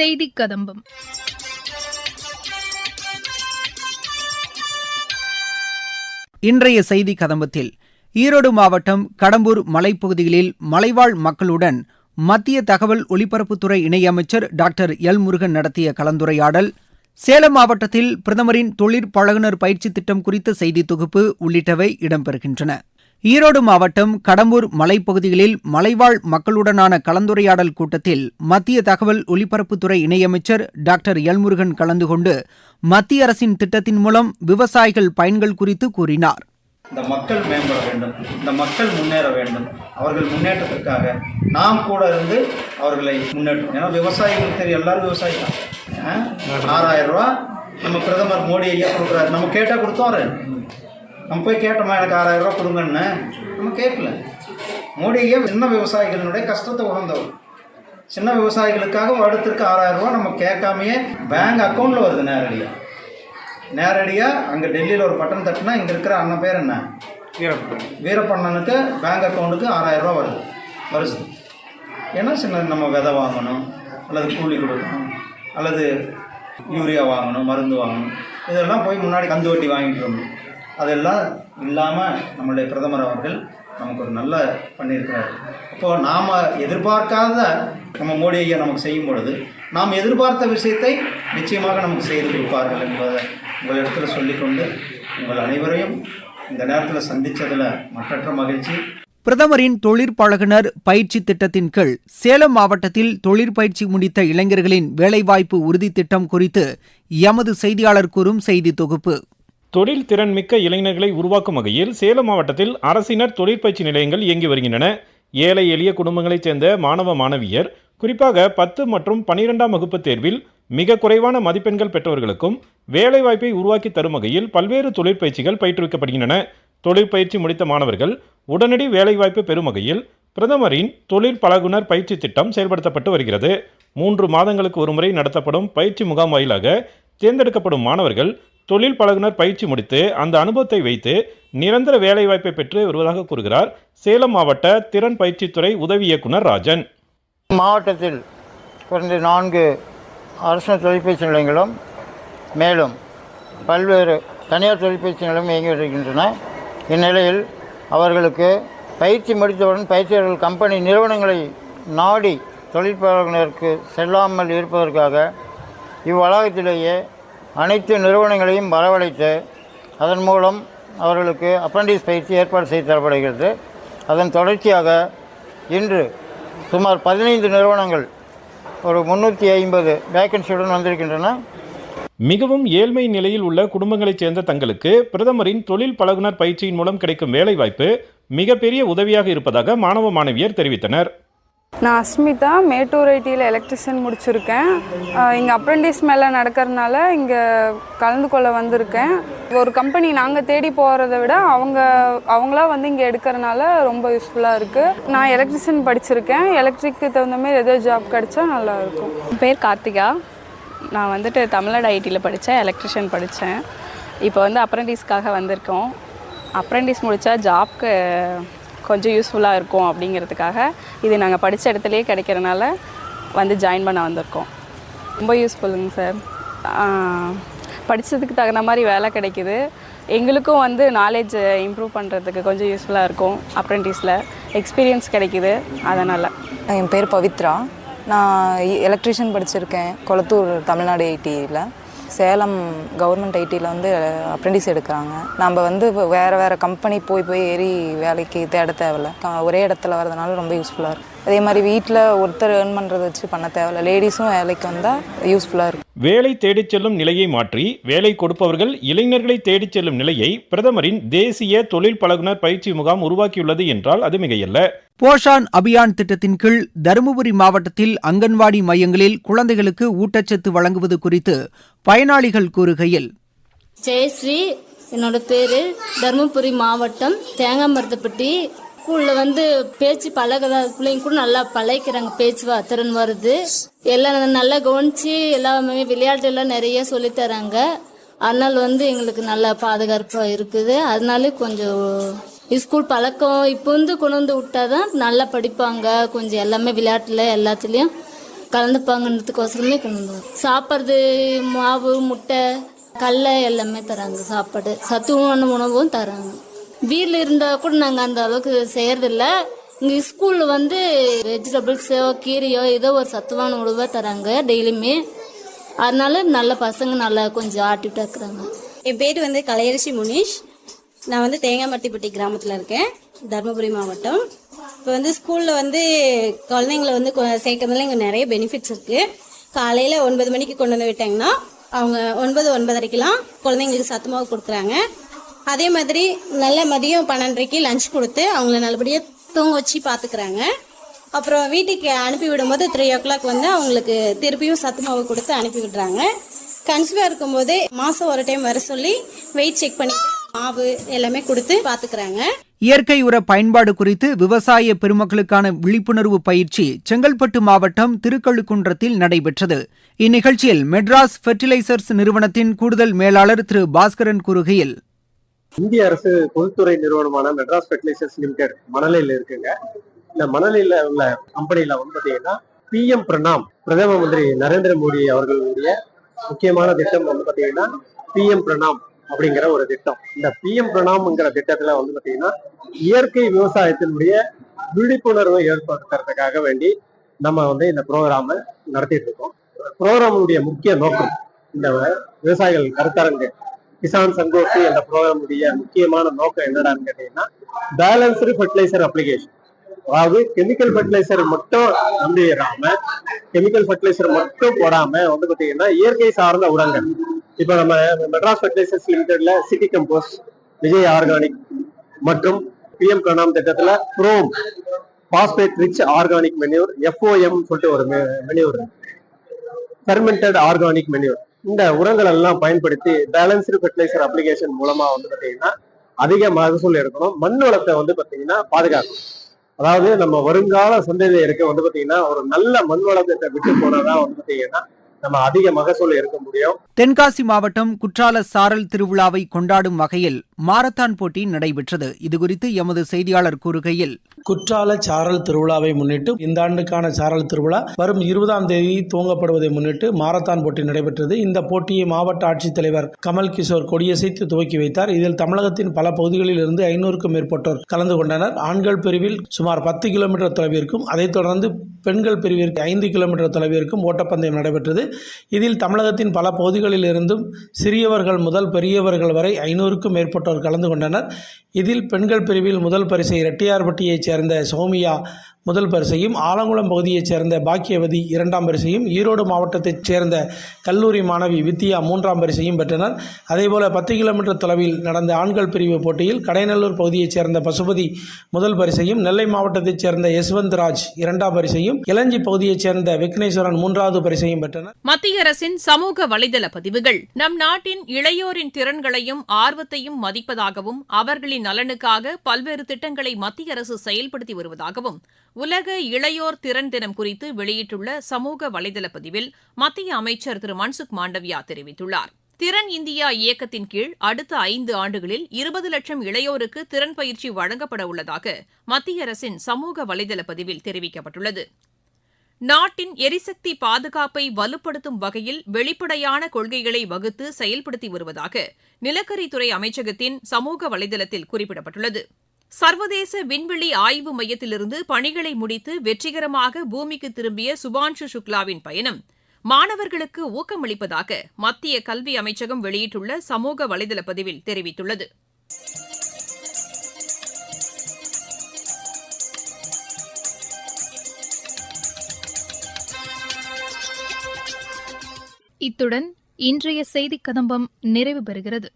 செய்தி கதம்பம் இன்றைய செய்தி கதம்பத்தில் ஈரோடு மாவட்டம் கடம்பூர் மலைப்பகுதிகளில் மலைவாழ் மக்களுடன் மத்திய தகவல் ஒலிபரப்புத்துறை இணையமைச்சர் டாக்டர் எல் முருகன் நடத்திய கலந்துரையாடல் சேலம் மாவட்டத்தில் பிரதமரின் தொழிற்பழகுனர் பயிற்சி திட்டம் குறித்த செய்தி தொகுப்பு உள்ளிட்டவை இடம்பெறுகின்றன. ஈரோடு மாவட்டம் கடம்பூர் மலைப்பகுதிகளில் மலைவாழ் மக்களுடனான கலந்துரையாடல் கூட்டத்தில் மத்திய தகவல் ஒலிபரப்புத்துறை இணையமைச்சர் டாக்டர் எல்முருகன் கலந்து கொண்டு மத்திய அரசின் திட்டத்தின் மூலம் விவசாயிகள் பயன்கள் குறித்து கூறினார். இந்த மக்கள் மேம்பட வேண்டும் இந்த மக்கள் முன்னேற வேண்டும். அவர்கள் முன்னேற்றத்திற்காக நாம் கூட இருந்து அவர்களை முன்னேற்றோம் ஏன்னா விவசாயிகள் தெரியும் எல்லாரும் விவசாயி தான் ஆறாயிரம் ரூபா நம்ம பிரதமர் மோடி ஐயா கொடுக்குறாரு. நம்ம கேட்டால் கொடுத்தோம் நம்ம போய் கேட்டோமா எனக்கு ஆறாயிரம் ரூபா கொடுங்கன்னு. நம்ம கேட்கல. மோடி ஐயா சின்ன விவசாயிகளினுடைய கஷ்டத்தை உணர்ந்தவர். சின்ன விவசாயிகளுக்காக வருடத்திற்கு ஆறாயிரம் ரூபா நம்ம கேட்காமையே பேங்க் அக்கௌண்ட்டில் வருது நேரடியாக நேரடியாக அங்கே டெல்லியில் ஒரு பட்டன் தட்டினா இங்கே இருக்கிற அண்ணன் பேர் என்ன? வீரப்பண்ணனுக்கு பேங்க் அக்கௌண்ட்டுக்கு ஆறாயிரம் ரூபா வருது. வருது. ஏன்னா சின்ன நம்ம விதை வாங்கணும் அல்லது கூலி கொடுக்கணும் அல்லது யூரியா வாங்கணும் மருந்து வாங்கணும் இதெல்லாம் போய் முன்னாடி கந்து வட்டி வாங்கிட்டு இருந்தோம். அதெல்லாம் இல்லாமல் நம்மளுடைய பிரதமர் அவர்கள் நமக்கு ஒரு நல்ல பண்ணியிருக்கிறார். அப்போது நாம் எதிர்பார்க்காத நம்ம மோடி ஐயா நமக்கு செய்யும் பொழுது நாம் எதிர்பார்த்த விஷயத்தை நிச்சயமாக நமக்கு செய்து கொடுப்பார்கள் என்பதை உங்களிடத்தில் சொல்லிக்கொண்டு உங்கள் அனைவரையும் இந்த நேரத்தில் சந்தித்ததில் மற்றற்ற மகிழ்ச்சி. பிரதமரின் தொழிற்பழகுனர் பயிற்சி திட்டத்தின் கீழ் சேலம் மாவட்டத்தில் தொழிற்பயிற்சி முடித்த இளைஞர்களின் வேலைவாய்ப்பு உறுதி திட்டம் குறித்து எமது செய்தியாளர் கூறும் செய்தி தொகுப்பு. தொழில் திறன் மிக்க இளைஞர்களை உருவாக்கும் வகையில் சேலம் மாவட்டத்தில் அரசினர் தொழிற்பயிற்சி நிலையங்கள் இயங்கி வருகின்றன. ஏழை எளிய குடும்பங்களைச் சேர்ந்த மாணவ மாணவியர் குறிப்பாக பத்து மற்றும் பனிரெண்டாம் வகுப்பு தேர்வில் மிக குறைவான மதிப்பெண்கள் பெற்றவர்களுக்கும் வேலைவாய்ப்பை உருவாக்கி தரும் வகையில் பல்வேறு தொழிற்பயிற்சிகள் பயிற்றுவிக்கப்படுகின்றன. தொழிற்பயிற்சி முடித்த மாணவர்கள் உடனடி வேலைவாய்ப்பு பெறும் வகையில் பிரதமரின் தொழில் பழகுனர் பயிற்சி திட்டம் செயல்படுத்தப்பட்டு வருகிறது. மூன்று மாதங்களுக்கு ஒருமுறை நடத்தப்படும் பயிற்சி முகாம் வாயிலாக தேர்ந்தெடுக்கப்படும் மாணவர்கள் தொழில் பழகுனர் பயிற்சி முடித்து அந்த அனுபவத்தை வைத்து நிரந்தர வேலைவாய்ப்பை பெற்று வருவதாக கூறுகிறார். சேலம் மாவட்ட திறன் பயிற்சித்துறை உதவி இயக்குனர் ராஜன். மாவட்டத்தில் குறைந்த நான்கு அரசு தொழிற்பயிற்சி நிலையங்களும் மேலும் பல்வேறு தனியார் தொழிற்பயிற்சி நிலையம் இயங்கி வருகின்றன. இந்நிலையில் அவர்களுக்கு பயிற்சி முடித்தவுடன் பயிற்சியாளர்கள் கம்பெனி நிறுவனங்களை நாடி தொழிற்பழகினருக்கு செல்லாமல் இருப்பதற்காக இவ்வளாகத்திலேயே அனைத்து நிறுவனங்களையும் வரவழைத்து அதன் மூலம் அவர்களுக்கு அப்ரண்டிஸ் பயிற்சி ஏற்பாடு செய்து தரப்படுகிறது. அதன் தொடர்ச்சியாக இன்று சுமார் பதினைந்து நிறுவனங்கள் ஒரு முந்நூற்றி ஐம்பது வேக்கன்சியுடன் வந்திருக்கின்றன. மிகவும் ஏழ்மை நிலையில் உள்ள குடும்பங்களைச் சேர்ந்த தங்களுக்கு பிரதமரின் தொழில் பழகுனர் பயிற்சியின் மூலம் கிடைக்கும் வேலைவாய்ப்பு மிகப்பெரிய உதவியாக இருப்பதாக மாணவ மாணவியர் தெரிவித்தனர். நான் அஸ்மிதா மேட்டூர் ஐடியில் எலக்ட்ரிஷியன் முடிச்சிருக்கேன். இங்கே அப்ரெண்டிஸ் மேலே நடக்கிறதுனால இங்கே கலந்து கொள்ள வந்திருக்கேன். ஒரு கம்பெனி நாங்கள் தேடி போகிறத விட அவங்க அவங்களா வந்து இங்கே எடுக்கிறனால ரொம்ப யூஸ்ஃபுல்லாக இருக்குது நான் எலக்ட்ரிஷியன் படிச்சிருக்கேன். எலக்ட்ரிக்கு தகுந்த மாதிரி ஏதோ ஜாப் கிடைச்சா நல்லாயிருக்கும் பேர் கார்த்திகா. நான் வந்துட்டு தமிழ்நாடு ஐடியில் படித்தேன் எலக்ட்ரிஷியன் படித்தேன் இப்போ வந்து அப்ரெண்டிஸ்க்காக வந்திருக்கோம். அப்ரெண்டிஸ் முடித்தா ஜாப்க்கு கொஞ்சம் யூஸ்ஃபுல்லாக இருக்கும் அப்படிங்கிறதுக்காக இது நாங்கள் படித்த இடத்துலையே கிடைக்கிறனால வந்து ஜாயின் பண்ண வந்திருக்கோம். ரொம்ப யூஸ்ஃபுல்லுங்க சார் படித்ததுக்கு தகுந்த மாதிரி வேலை கிடைக்குது. எங்களுக்கும் வந்து நாலேஜ் இம்ப்ரூவ் பண்ணுறதுக்கு கொஞ்சம் யூஸ்ஃபுல்லாக இருக்கும் அப்ரெண்டிஸில் எக்ஸ்பீரியன்ஸ் கிடைக்குது அதனால். என் பேர் பவித்ரா. நான் எலக்ட்ரிஷியன் படிச்சிருக்கேன். கொளத்தூர் தமிழ்நாடு ஐடியில் சேலம் கவர்மெண்ட் ஐடியில் வந்து அப்ரெண்டிஸ் எடுக்கிறாங்க. நம்ம வந்து இப்போ வேறு வேறு கம்பெனி போய் போய் ஏறி வேலைக்கு தேட தேவையில்ல. ஒரே இடத்துல வரதுனால ரொம்ப யூஸ்ஃபுல்லாக இருக்கும் அதே மாதிரி வீட்டில் ஒருத்தர் ஏர்ன் பண்ணுறத வச்சு பண்ண தேவையில்ல. லேடிஸும் வேலைக்கு வந்தால் யூஸ்ஃபுல்லாக இருக்கும் வேலை தேடிச் செல்லும் நிலையை மாற்றி வேலை கொடுப்பவர்கள் இளைஞர்களை தேடிச் செல்லும் நிலையை பிரதமரின் தேசிய தொழில் பழகுனர் பயிற்சி முகாம் உருவாக்கியுள்ளது என்றால் அது மிகையல்ல. போஷான் அபியான் திட்டத்தின் கீழ் தருமபுரி மாவட்டத்தில் அங்கன்வாடி மையங்களில் குழந்தைகளுக்கு ஊட்டச்சத்து வழங்குவது குறித்து பயனாளிகள் கூறுகையில். ஜெயஸ்ரீ என்னோட பேர் தருமபுரி மாவட்டம் தேங்காமரத்தப்பட்டி. ஸ்கூலில் வந்து பேச்சு பழகிற பிள்ளைங்க கூட நல்லா பழகிக்கிறாங்க பேச்சு திறன் வருது. எல்லாம் நல்லா கவனிச்சு எல்லாமே விளையாட்டு எல்லாம் நிறைய சொல்லித் தராங்க. வந்து எங்களுக்கு நல்லா பாதுகாப்பாக இருக்குது. அதனால கொஞ்சம் ஸ்கூல் பழக்கம் இப்போ வந்து கொண்டு வந்து விட்டாதான் நல்லா படிப்பாங்க. கொஞ்சம் எல்லாமே விளையாட்டில் எல்லாத்துலேயும் கலந்துப்பாங்கன்றதுக்கோசரமே கொண்டு வந்தோம் சாப்பிட்றது மாவு முட்டை கடலை எல்லாமே தராங்க சாப்பாடு. சத்துவான உணவும் தராங்க. வீட்டில் இருந்தால் கூட நாங்கள் அந்த அளவுக்கு செய்கிறதில்ல இங்கே ஸ்கூலில் வந்து வெஜிடபிள்ஸோ கீரையோ ஏதோ ஒரு சத்துவான உணவாக தராங்க டெய்லியுமே. அதனால நல்ல பசங்க நல்லா கொஞ்சம் ஆக்டிவிட்டாக இருக்கிறாங்க. என் பேர் வந்து கலையரசி முனீஷ். நான் வந்து தேங்காமட்டிப்பட்டி கிராமத்தில் இருக்கேன். தருமபுரி மாவட்டம். இப்போ வந்து ஸ்கூலில் வந்து குழந்தைங்கள வந்து சேர்க்கறதுல இங்கே நிறைய பெனிஃபிட்ஸ் இருக்குது காலையில் ஒன்பது மணிக்கு கொண்டு வந்து விட்டாங்கன்னா அவங்க ஒன்பது ஒன்பதரைக்கெலாம் குழந்தைங்களுக்கு சத்துமாவு கொடுக்குறாங்க. அதே மாதிரி நல்ல மதியம் பன்னெண்டரைக்கு லஞ்ச் கொடுத்து அவங்கள நல்லபடியாக தூங்க வச்சு பார்த்துக்குறாங்க அப்புறம் வீட்டுக்கு அனுப்பி விடும்போது த்ரீ ஓ கிளாக் வந்து அவங்களுக்கு திருப்பியும் சத்துமாவு கொடுத்து அனுப்பி விடுறாங்க. கன்சிவாக இருக்கும்போதே மாதம் ஒரு டைம் வர சொல்லி வெயிட் செக் பண்ணிட்டு மாவு எல்லாமே கொடுத்து பார்த்துக்கிறாங்க இயற்கை உர பயன்பாடு குறித்து விவசாய பெருமக்களுக்கான விழிப்புணர்வு பயிற்சி செங்கல்பட்டு மாவட்டம் திருக்கழுக்குன்றத்தில் நடைபெற்றது. இந்நிகழ்ச்சியில் மெட்ராஸ் ஃபெர்டிலைசர்ஸ் நிறுவனத்தின் கூடுதல் மேலாளர் திரு பாஸ்கரன் கூறுகையில் இந்திய அரசு பொதுத்துறை நிறுவனமான மெட்ராஸ் ஃபெர்டிலைசர்ஸ் லிமிடெட் மணலில் இருக்குங்க. இந்த மணலில் உள்ள கம்பெனில வந்து பாத்தீங்கன்னா பிஎம் பிரணாம் பிரதம மந்திரி நரேந்திர மோடி அவர்களுடைய முக்கியமான திட்டம் வந்து பாத்தீங்கன்னா பிஎம் பிரணாம். அப்படிங்கிற ஒரு திட்டம். இந்த பிஎம் பிரணாம்ங்கிற திட்டத்துல வந்து பாத்தீங்கன்னா இயற்கை விவசாயத்தினுடைய விழிப்புணர்வை ஏற்படுத்துறதுக்காக வேண்டி நம்ம வந்து இந்த ப்ரோக்ராமை நடத்திட்டு இருக்கோம். ப்ரோக்ராமுடைய முக்கிய நோக்கம் இந்த விவசாயிகள் கருத்தரங்கு கிசான் சங்கோஷ்டி என்ற ப்ரோக்ராமுடைய முக்கியமான நோக்கம் என்னடான்னு கேட்டீங்கன்னா பேலன்ஸ்டு ஃபெர்டிலைசர் அப்ளிகேஷன் அதாவது கெமிக்கல் ஃபெர்டிலைசர் மட்டும் நம்பிடாம கெமிக்கல் ஃபெர்டிலைசர் மட்டும் போடாம வந்து பாத்தீங்கன்னா இயற்கை சார்ந்த உரங்கள் இப்ப நம்ம மெட்ராஸ் ஃபர்டிலைசர்ஸ் லிமிடெட்ல சிட்டி கம்போஸ் விஜய் ஆர்கானிக் மற்றும் பிஎம் பிரணாம் திட்டத்துல PROM phosphate rich organic manure FOM சொல்லிட்டு ஒரு மெனியூர் ஃபெர்மெண்டட் ஆர்கானிக் மெனியூர் இந்த உரங்கள் எல்லாம் பயன்படுத்தி பேலன்ஸ்டு ஃபெர்டிலைசர் அப்ளிகேஷன் மூலமா வந்து பாத்தீங்கன்னா அதிக மகசூல் எடுக்கணும். மண் வளத்தை வந்து பாத்தீங்கன்னா பாதுகாக்கணும். அதாவது நம்ம வருங்கால சந்ததியருக்கு வந்து பாத்தீங்கன்னா ஒரு நல்ல மண் வளத்தை விட்டு போனாதான் வந்து பாத்தீங்கன்னா நம்ம அதிக மகசூல் இருக்க முடியும். தென்காசி மாவட்டம் குற்றால சாரல் திருவிழாவை கொண்டாடும் வகையில் மாரத்தான் போட்டி நடைபெற்றது. இதுகுறித்து எமது செய்தியாளர் கூறுகையில் குற்றால சாரல் திருவிழாவை முன்னிட்டு இந்த ஆண்டுக்கான சாரல் திருவிழா வரும் இருபதாம் தேதி துவங்கப்படுவதை முன்னிட்டு மாரத்தான் போட்டி நடைபெற்றது. இந்த போட்டியை மாவட்ட ஆட்சித்தலைவர் கமல் கிஷோர் கொடியசைத்து துவக்கி வைத்தார். இதில் தமிழகத்தின் பல பகுதிகளில் இருந்து ஐநூறுக்கும் மேற்பட்டோர் கலந்து கொண்டனர். ஆண்கள் பிரிவில் சுமார் பத்து கிலோமீட்டர் தொலைவிற்கும் அதைத் தொடர்ந்து பெண்கள் பிரிவிற்கு ஐந்து கிலோமீட்டர் தொலைவிற்கும் ஓட்டப்பந்தயம் நடைபெற்றது. இதில் தமிழகத்தின் பல பகுதிகளில் இருந்தும் சிறியவர்கள் முதல் பெரியவர்கள் வரை ஐநூறுக்கும் மேற்பட்டோர் கலந்து கொண்டனர் இதில் பெண்கள் பிரிவில் முதல் பரிசை ரெட்டியார்பட்டியைச் சேர்ந்த சோமியா முதல் பரிசையும் ஆலங்குளம் பகுதியைச் சேர்ந்த பாக்கியவதி இரண்டாம் பரிசையும் ஈரோடு மாவட்டத்தைச் சேர்ந்த கல்லூரி மாணவி வித்யா மூன்றாம் பரிசையும் பெற்றனர். அதேபோல பத்து கிலோமீட்டர் தொலைவில் நடந்த ஆண்கள் பிரிவு போட்டியில் கடைநல்லூர் பகுதியைச் சேர்ந்த பசுபதி முதல் பரிசையும் நெல்லை மாவட்டத்தைச் சேர்ந்த யஸ்வந்த் ராஜ் இரண்டாம் பரிசையும் இளஞ்சி பகுதியைச் சேர்ந்த விக்னேஸ்வரன் மூன்றாவது பரிசையும் பெற்றனர். மத்திய அரசின் சமூக வலைதள பதிவுகள். நம் நாட்டின் இளையோரின் திறன்களையும் ஆர்வத்தையும் மதிப்பதாகவும் அவர்களின் நலனுக்காக பல்வேறு திட்டங்களை மத்திய அரசு செயல்படுத்தி வருவதாகவும் உலக இளையோர் திறன் தினம் குறித்து வெளியிட்டுள்ள சமூக வலைதள பதிவில் மத்திய அமைச்சர் திரு. மன்சுக் மாண்டவியா தெரிவித்துள்ளார். திறன் இந்தியா இயக்கத்தின் கீழ் அடுத்த ஐந்து ஆண்டுகளில் இருபது லட்சம் இளையோருக்கு திறன் பயிற்சி வழங்கப்பட உள்ளதாக மத்திய அரசின் சமூக வலைதள பதிவில் தெரிவிக்கப்பட்டுள்ளது. நாட்டின் எரிசக்தி பாதுகாப்பை வலுப்படுத்தும் வகையில் வெளிப்படையான கொள்கைகளை வகுத்து செயல்படுத்தி வருவதாக நிலக்கரித்துறை அமைச்சகத்தின் சமூக வலைதளத்தில் குறிப்பிடப்பட்டுள்ளது. சர்வதேச விண்வெளி ஆய்வு மையத்திலிருந்து பணிகளை முடித்து வெற்றிகரமாக பூமிக்கு திரும்பிய சுபான்ஷு சுக்லாவின் பயணம். மாணவர்களுக்கு ஊக்கமளிப்பதாக மத்திய கல்வி அமைச்சகம் வெளியிட்டுள்ள சமூக வலைதள பதிவில் தெரிவித்துள்ளது. இத்துடன் இன்றைய செய்திக் கதம்பம் நிறைவு பெறுகிறது.